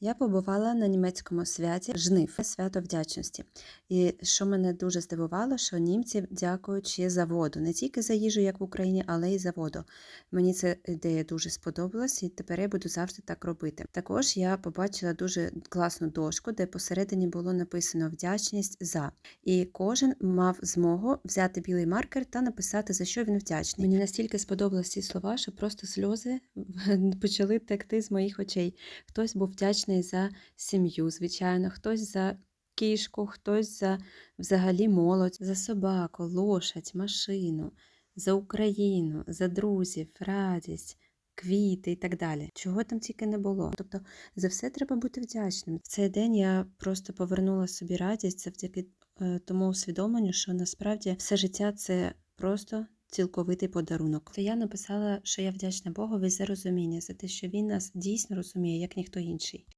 Я побувала на німецькому святі жнив, свято вдячності. І що мене дуже здивувало, що німці дякують ще за воду, не тільки за їжу, як в Україні, але й за воду. Мені ця ідея дуже сподобалась, і тепер я буду завжди так робити. Також я побачила дуже класну дошку, де посередині було написано вдячність за. І кожен мав змогу взяти білий маркер та написати, за що він вдячний. Мені настільки сподобалися ці слова, що просто сльози почали текти з моїх очей. Хтось був вдячний за сім'ю, звичайно, хтось за кішку, хтось за взагалі молодь, за собаку, лошадь, машину, за Україну, за друзів, радість. Квіти і так далі, чого там тільки не було. Тобто за все треба бути вдячним. В цей день я просто повернула собі радість завдяки е, тому усвідомленню, що насправді все життя це просто цілковитий подарунок. То я написала, що я вдячна Богові за розуміння, за те, що він нас дійсно розуміє, як ніхто інший.